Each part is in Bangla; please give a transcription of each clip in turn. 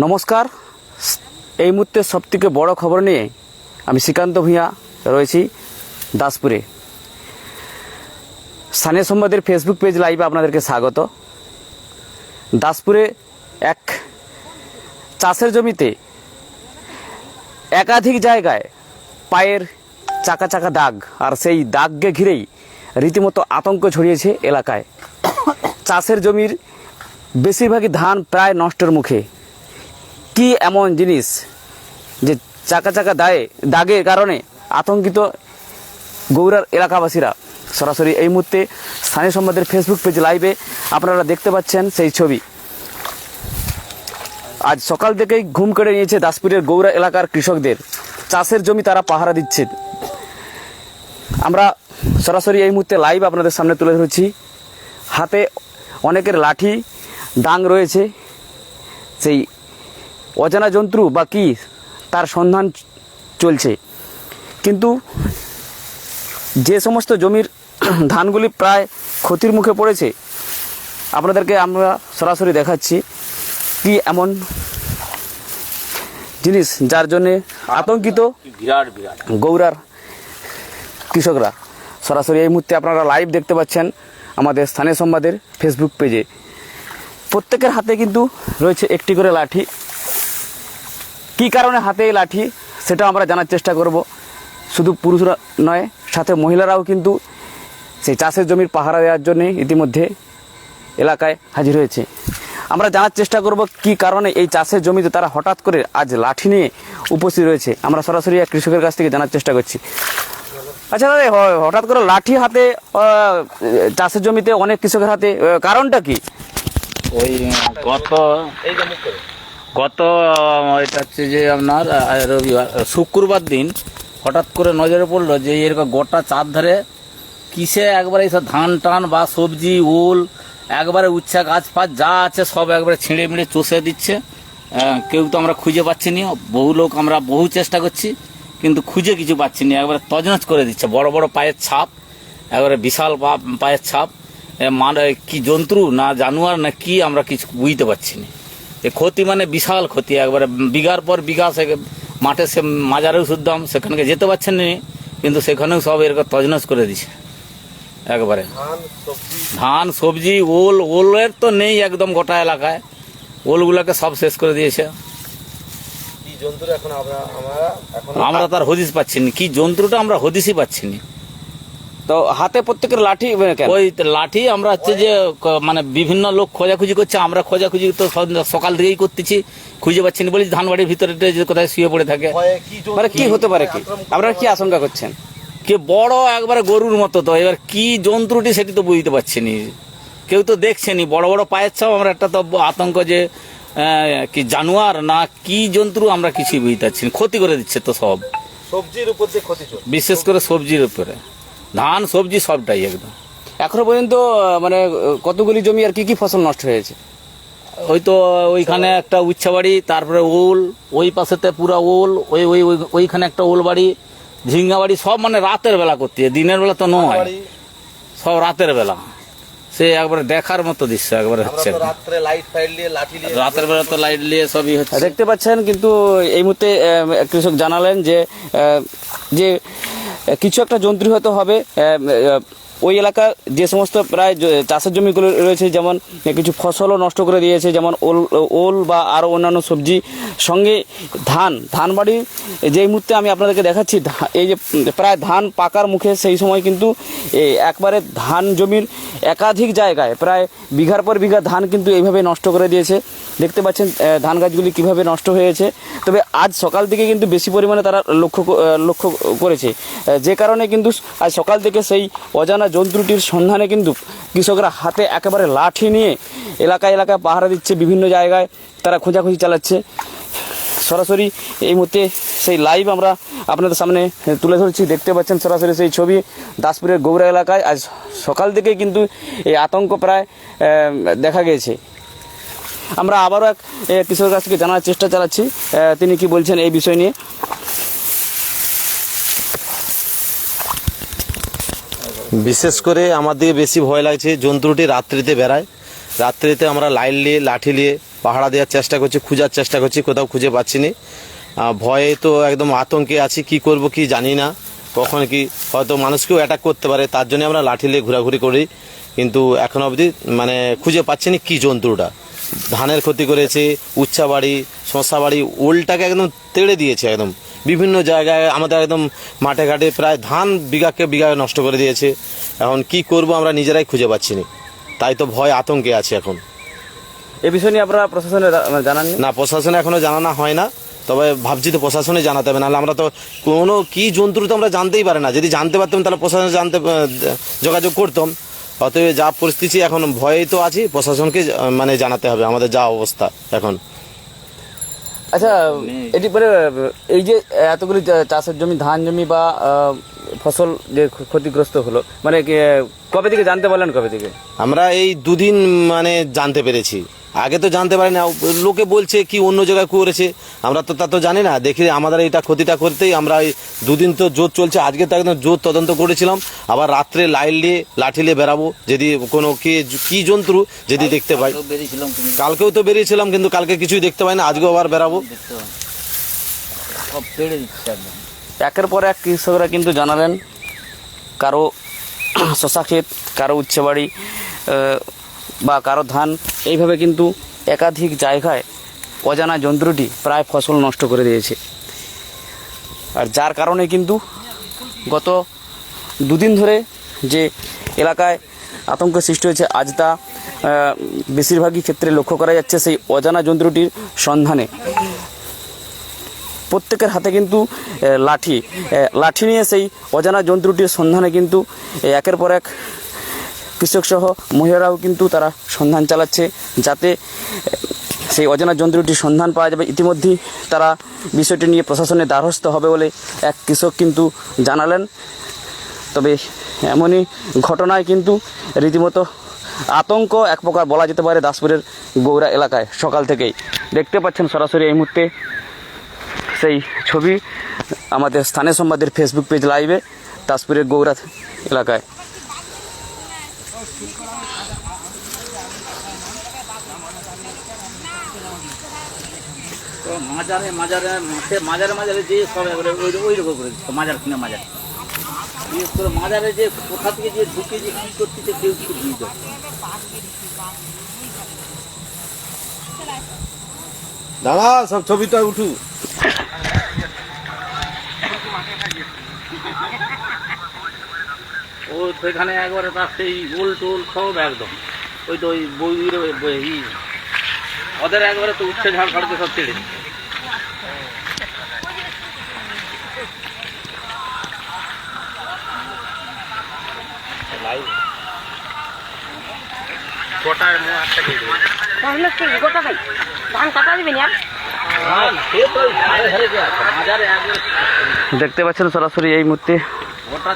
নমস্কার। এই মুহূর্তে সবথেকে বড় খবর নিয়ে আমি শ্রীকান্ত ভূঁইয়া রয়েছি দাসপুরে। স্থানীয় সংবাদের ফেসবুক পেজ লাইভে আপনাদেরকে স্বাগত। দাসপুরে এক চাষের জমিতে একাধিক জায়গায় পায়ের চাকা চাকা দাগ আর সেই দাগকে ঘিরেই রীতিমতো আতঙ্ক ছড়িয়েছে এলাকায়। চাষের জমির বেশিরভাগই ধান প্রায় নষ্টের মুখে। কি এমন জিনিস যে চাকা চাকা দায়ে, দাগের কারণে আতঙ্কিত গৌরার এলাকাবাসীরা? সরাসরি এই মুহূর্তে স্থানীয় সংবাদের ফেসবুক পেজ লাইভে আপনারা দেখতে পাচ্ছেন সেই ছবি। আজ সকাল থেকেই ঘুম কেড়ে নিয়েছে দাসপুরের গৌরা এলাকার কৃষকদের। চাষের জমি তারা পাহারা দিচ্ছে। আমরা সরাসরি এই মুহূর্তে লাইভ আপনাদের সামনে তুলে ধরেছি। হাতে অনেকের লাঠি ডাং রয়েছে। সেই অজানা জন্তু বা কি তার সন্ধান চলছে। কিন্তু যে সমস্ত জমির ধানগুলি প্রায় ক্ষতির মুখে পড়েছে আপনাদেরকে আমরা সরাসরি দেখাচ্ছি কি এমন জিনিস যার জন্যে আতঙ্কিত বিরাট বিরাট। গৌরার কৃষকরা। সরাসরি এই মুহূর্তে আপনারা লাইভ দেখতে পাচ্ছেন আমাদের স্থানীয় সংবাদের ফেসবুক পেজে প্রত্যেকের হাতে কিন্তু রয়েছে একটি করে লাঠি। কী কারণে হাতে লাঠি সেটা আমরা জানার চেষ্টা করব। শুধু পুরুষরা নয়, সাথে মহিলারাও কিন্তু সেই চাষের জমির পাহারা দেওয়ার জন্যে ইতিমধ্যে এলাকায় হাজির হয়েছে। আমরা জানার চেষ্টা করব কি কারণে এই চাষের জমিতে তারা হঠাৎ করে আজ লাঠি নিয়ে উপস্থিত রয়েছে। আমরা সরাসরি এক কৃষকের কাছ থেকে জানার চেষ্টা করছি। আচ্ছা দাদা হঠাৎ করে লাঠি হাতে চাষের জমিতে অনেক কৃষকের হাতে কারণটা কি? ওই গত গত এটা হচ্ছে যে আপনার রবিবার শুক্রবার দিন হঠাৎ করে নজরে পড়ল যে এরকম গোটা চার ধারে কিসে একবারে এইসব ধান টান বা সবজি, উল, একবারে উচ্ছা গাছ ফাছ যা আছে সব একবারে ছিঁড়ে মিড়ে চষে দিচ্ছে। কেউ তো আমরা খুঁজে পাচ্ছি না, বহু লোক আমরা বহু চেষ্টা করছি, কিন্তু খুঁজে কিছু পাচ্ছি না। একবারে তজনজ করে দিচ্ছে, বড় বড় পায়ের ছাপ, একবারে বিশাল পা- পায়ের ছাপ। মানে কি জন্তু না জানোয়ার না কি আমরা কিছু বুঝতে পারছি না। এ ক্ষতি মানে বিশাল ক্ষতি একবারে বিঘার পর বিঘা সে মাঠে সে মাজারেও শুদ্ধাম সেখানকে যেতে পারছেন না কিন্তু সেখানেও সব এরকম তজনজ করে দিছে একবারে। ধান সবজি। ওল ওলের তো নেই একদম গোটা এলাকায় ওলগুলোকে সব শেষ করে দিয়েছে। আমরা তার হদিস পাচ্ছি না কি জন্তুটা আমরা হদিসই পাচ্ছি না। তো হাতে প্রত্যেকের লাঠি ওই লাঠি আমরা হচ্ছে যে মানে বিভিন্ন লোক খোঁজাখুঁজি করছে আমরা খোঁজাখুঁজি তো সকাল থেকেই করতেছি খুঁজে পাচ্ছি না বলি ধান বাড়ির ভিতরে যে কোথায় শুয়ে পড়ে থাকে। মানে কি হতে পারে কি? আপনারা কি আশঙ্কা করছেন? কে বড় একবারে গরুর মতো তো এবার কি জন্তুটি সেটি তো বুঝতে পারছি নি। কেউ তো দেখছেনি বড় বড় পায়ের ছাপ আমরা একটা তো আতঙ্ক যে আহ, কি জানোয়ার না কি জন্তু আমরা কিছুই বুঝতে পারছি না ক্ষতি করে দিচ্ছে তো সব। সবজির উপর ক্ষতি বিশেষ করে সবজির উপরে। ধান সবজি সবটাই একদম। এখনও পর্যন্ত মানে কতগুলি জমি আর কি কি ফসল নষ্ট হয়েছে? ওই তো ওইখানে একটা উচ্ছা বাড়ি তারপরে ওল ওই পাশেতে পুরা ওল ওই ওই ওই- ওইখানে একটা ওল বাড়ি ঝিঙ্গা বাড়ি সব মানে রাতের বেলা করতে দিনের বেলা তো নয়। সব রাতের বেলা। সে একবারে দেখার মতো দৃশ্য একবারে হচ্ছে রাত্রে লাইট ফাইট দিয়ে লাঠি দিয়ে রাতের বেলা তো লাইট নিয়ে সবই হচ্ছে। দেখতে পাচ্ছেন কিন্তু এই মুহূর্তে আহ, কৃষক জানালেন যে আহ, যে কিছু একটা যন্ত্রী হয়তো হবে ওই এলাকা যে সমস্ত প্রায় চাষের জমিগুলো রয়েছে, যেমন কিছু ফসলও নষ্ট করে দিয়েছে, যেমন ওল ওল বা আরও অন্যান্য সবজি, সঙ্গে ধান ধান বাড়ি যেই মুহূর্তে আমি আপনাদেরকে দেখাচ্ছি এই যে প্রায় ধান পাকার মুখে সেই সময় কিন্তু একবারে ধান জমির একাধিক জায়গায়, প্রায় বিঘার পর বিঘা ধান কিন্তু এইভাবে নষ্ট করে দিয়েছে। দেখতে পাচ্ছেন ধান গাছগুলি কীভাবে নষ্ট হয়েছে। তবে আজ সকাল থেকে কিন্তু বেশি পরিমাণে তারা লক্ষ্য লক্ষ্য করেছে। যে কারণে কিন্তু আজ সকাল থেকে সেই অজানা জন্তুটির সন্ধানে কিন্তু কৃষকরা হাতে একেবারে লাঠি নিয়ে এলাকায় এলাকায় পাহারা দিচ্ছে, বিভিন্ন জায়গায় তারা খোঁজাখুঁজি চালাচ্ছে। সরাসরি এই মুহূর্তে সেই লাইভ আমরা আপনাদের সামনে তুলে ধরছি। দেখতে পাচ্ছেন সরাসরি সেই ছবি দাসপুরের গৌরা এলাকায়। আজ সকাল থেকেই কিন্তু এই আতঙ্ক প্রায় দেখা গেছে আমরা আবারও এক কৃষকের কাছ থেকে জানার চেষ্টা চালাচ্ছি। তিনি কি বলছেন এই বিষয় নিয়ে? বিশেষ করে আমাদের বেশি ভয় লাগছে জন্তুটি রাত্রিতে বেড়ায়। রাত্রিতে আমরা লাইট নিয়ে, লাঠি নিয়ে পাহারা দেওয়ার চেষ্টা করছি, খোঁজার চেষ্টা করছি, কোথাও খুঁজে পাচ্ছি না। ভয়ে তো একদম আতঙ্কে আছি, কি করব কি জানি না। কখন কি হয়তো মানুষকেও অ্যাটাক করতে পারে, তার জন্য আমরা লাঠি নিয়ে ঘোরাঘুরি করি। কিন্তু এখন অবধি মানে খুঁজে পাচ্ছি না কি জন্তুটা। ধানের ক্ষতি করেছে, উচ্চা বাড়ি শশা বাড়ি ওলটাকে একদম তেড়ে দিয়েছে একদম। বিভিন্ন জায়গায় আমাদের একদম মাঠে ঘাটে প্রায় ধান বিঘাকে বিঘা নষ্ট করে দিয়েছে। এখন কি করব আমরা নিজেরাই খুঁজে পাচ্ছি না। তাই তো ভয় আতঙ্কে আছে এখন। এ বিষয় নিয়ে আপনারা প্রশাসনে মানে না প্রশাসনে এখনও জানানো হয় না। তবে ভাবছি তো প্রশাসনে জানাতে হবে। নাহলে আমরা তো কোনো কি জন্তু তো আমরা জানতেই পারি না। যদি জানতে পারতাম তাহলে প্রশাসনে জানতে যোগাযোগ করতাম। অতএব যা পরিস্থিতি এখন ভয়েই তো আছি। প্রশাসনকে মানে জানাতে হবে আমাদের যা অবস্থা এখন। আচ্ছা এটি পরে এই যে এতগুলি চাষের জমি ধান জমি বা আহ, ফসল যে ক্ষতিগ্রস্ত হলো মানে কবে থেকে জানতে পারলেন কবে থেকে? আমরা এই দুদিন মানে জানতে পেরেছি। আগে তো জানতে পারি না লোকে বলছে কি অন্য জায়গায় করেছে। আমরা তো তা তো জানি না দেখি আমাদের এটা ক্ষতিটা করতেই আমরা এই দুদিন তো জোর চলছে আজকে তো একদম জোর তদন্ত করেছিলাম আবার রাত্রে লাইট নিয়ে লাঠি নিয়ে বেরাবো যদি কোনো কি কি জন্তু যদি দেখতে পাই বেরিয়েছিলাম কালকেও তো বেরিয়েছিলাম কিন্তু কালকে কিছুই দেখতে পাই না আজকেও আবার বেরাবো দেখতে পাবে। সব তেড়ে একদম। একের পর এক কৃষকরা কিন্তু জানালেন কারও শশা ক্ষেত কারও উচ্ছে বাড়ি আহ, বা কারও ধান এইভাবে কিন্তু একাধিক জায়গায় অজানা যন্ত্রটি প্রায় ফসল নষ্ট করে দিয়েছে। আর যার কারণে কিন্তু গত দুদিন ধরে যে এলাকায় আতঙ্ক সৃষ্টি হয়েছে, আজ তা বেশিরভাগই ক্ষেত্রে লক্ষ্য করা যাচ্ছে সেই অজানা যন্ত্রটির সন্ধানে। প্রত্যেকের হাতে কিন্তু লাঠি লাঠি নিয়ে সেই অজানা যন্ত্রটির সন্ধানে কিন্তু একের পর এক কৃষক সহ মহিলারাও কিন্তু তারা সন্ধান চালাচ্ছে যাতে সেই অজানা যন্ত্রটির সন্ধান পাওয়া যাবে। ইতিমধ্যেই তারা বিষয়টি নিয়ে প্রশাসনের দ্বারস্থ হবে বলে এক কৃষক কিন্তু জানালেন। তবে এমনই ঘটনায় কিন্তু রীতিমতো আতঙ্ক এক প্রকার বলা যেতে পারে দাসপুরের গৌরা এলাকায় সকাল থেকেই। দেখতে পাচ্ছেন সরাসরি এই মুহূর্তে সেই ছবি আমাদের স্থানীয় সংবাদের ফেসবুক পেজ লাইভে দাসপুরের গৌরা এলাকায়। মাজারে মাজারে মাঠে মাজারে মাজারে যে সব একবারে ওই ওই রকম করে দিচ্ছে, মাজার কিনা মাজার। বিশেষ করে মাজারে যে কোথা থেকে যে ঢুকে যে কি করতেছে কেউ কিছু বুঝতে দাদা সব ছবিটা উঠু ও সেখানে একবারে তার সেই গোল টোল সব একদম। ওই তো ওই বইয়ের ই, ওদের একবারে তো উচ্ছে ঝাড় ফাড়কে সব ছেড়ে। গোটা ধান কাটা দিবেন আর দেখতে পাচ্ছেন সরাসরি এই মুহূর্তে।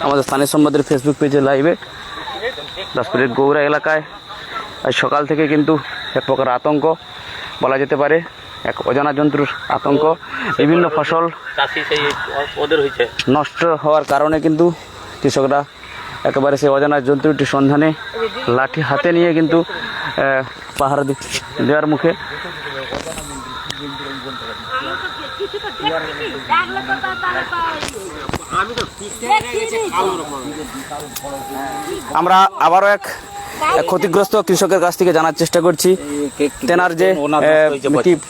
আমাদের স্থানীয় সংবাদের ফেসবুক পেজে লাইভে দাসপুরের গৌরা এলাকায় আজ সকাল থেকে কিন্তু এক প্রকার আতঙ্ক বলা যেতে পারে, এক অজানা জন্তুর আতঙ্ক। বিভিন্ন ফসল নষ্ট হওয়ার কারণে কিন্তু কৃষকরা একেবারে সেই অজানা জন্তুটির সন্ধানে লাঠি হাতে নিয়ে কিন্তু দি- দেওয়ার মুখে আমরা আবারও এক ক্ষতিগ্রস্ত কৃষকের কাছ থেকে জানার চেষ্টা করছি। তেনার যে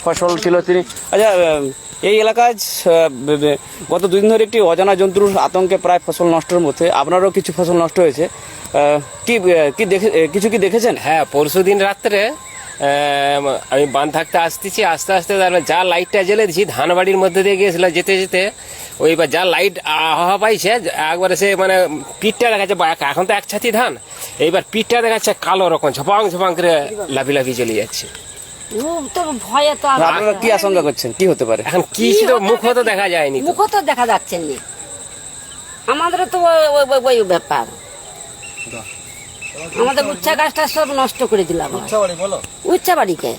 ফসল ছিল তিনি আচ্ছা এই এলাকায় গত দুদিন ধরে একটি অজানা জন্তুর আতঙ্কে প্রায় ফসল নষ্টের মধ্যে আপনারও কিছু ফসল নষ্ট হয়েছে। কি কি দেখে কিছু কি দেখেছেন? হ্যাঁ পরশু দিন রাত্রে আমি বান থাকতে আসতেছি আস্তে আস্তে তারপরে যা লাইটটা জ্বেলে দিছি ধান বাড়ির মধ্যে দিয়ে গিয়েছিলাম যেতে যেতে ওই বা যা লাইট হাওয়া পাইছে একবারে সে মানে পিঠটা দেখাচ্ছে এখন তো এক ছাতি ধান এইবার পিঠটা দেখাচ্ছে কালো রকম ঝপাং ঝপাং করে লাফি লাফি চলে যাচ্ছে। ও তো ভয়ে তো আর- আপনারা কি আশঙ্কা করছেন? কি হতে পারে? এখন কি ছিল মুখ তো দেখা যায়নি তো। মুখও তো দেখা যাচ্ছে না আমাদের তো ওই ব্যাপার। আমাদের উচ্চা গাছটা সব নষ্ট করে দিলাম। উচ্চা বাড়িকে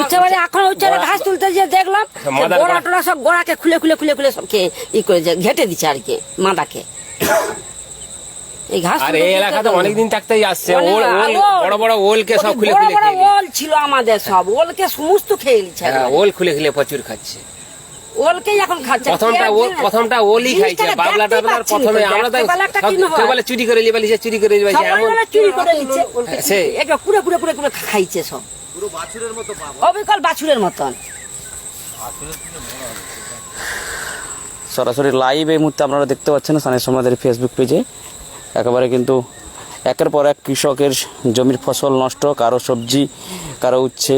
উচ্চা বাড়ি এখন উচ্চা ঘাস তুলতে যে দেখলাম গোড়া গোড়া। টোড়া সব গোড়াকে খুলে খুলে খুলে খুলে ই করে ঘেটে দিচ্ছে আর কি মাদাকে। এই ঘাস আর এই এলাকাতে অনেকদিন থাকতেই আসছে। ওল ওল ওল। বড় বড় ওলকে সব খুলে বড় খুলে বড় খেয়ে ওল ছিল আমাদের সব ওলকে সমস্ত খেয়ে নিচ্ছে হ্যাঁ, ওল খুলে খুলে প্রচুর খাচ্ছে। ওলকেই এখন খাচ্ছে। প্রথমটা প্রথমটা ওলই খাইছে প্রথমে আমরা তো কেউ বলে চুরি করে নিয়ে চুরি করে নিয়ে এমন চুরি করে নিচ্ছে সে এটা পুরো পুরো পুরো পুরো খাইছে সব। অবিকল বাছুরের মতন। সরাসরি লাইভ এই মুহূর্তে আপনারা দেখতে পাচ্ছেন স্থানীয় সমাজের ফেসবুক পেজে একেবারে কিন্তু একের পর এক কৃষকের জমির ফসল নষ্ট কারও সবজি কারও উচ্ছে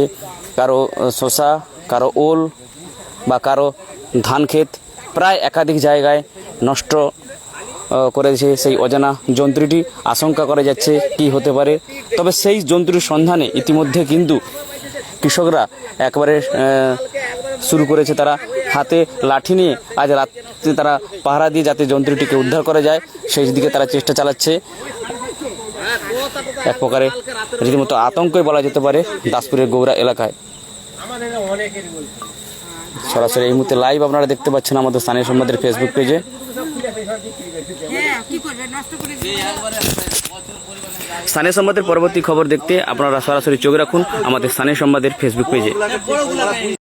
কারও শসা কারও ওল বা কারও ধান ক্ষেত প্রায় একাধিক জায়গায় নষ্ট করেছে সেই অজানা যন্ত্রটি। আশঙ্কা করা যাচ্ছে কি হতে পারে। তবে সেই যন্ত্রটির সন্ধানে ইতিমধ্যে কিন্তু কৃষকরা একবারে শুরু করেছে তারা। হাতে লাঠি নিয়ে আজ রাত্রে তারা পাহারা দিয়ে যাতে যন্ত্রটিকে উদ্ধার করা যায়, সেই দিকে তারা চেষ্টা চালাচ্ছে। এক প্রকারে রীতিমতো আতঙ্কই বলা যেতে পারে দাসপুরের গৌরা এলাকায়। সরাসরি এই মুহূর্তে লাইভ আপনারা দেখতে পাচ্ছেন আমাদের স্থানীয় সম্বাদের ফেসবুক পেজে স্থানীয় সংবাদের পরবর্তী খবর দেখতে আপনারা সরাসরি চোখ রাখুন আমাদের স্থানীয় সংবাদের ফেসবুক পেজে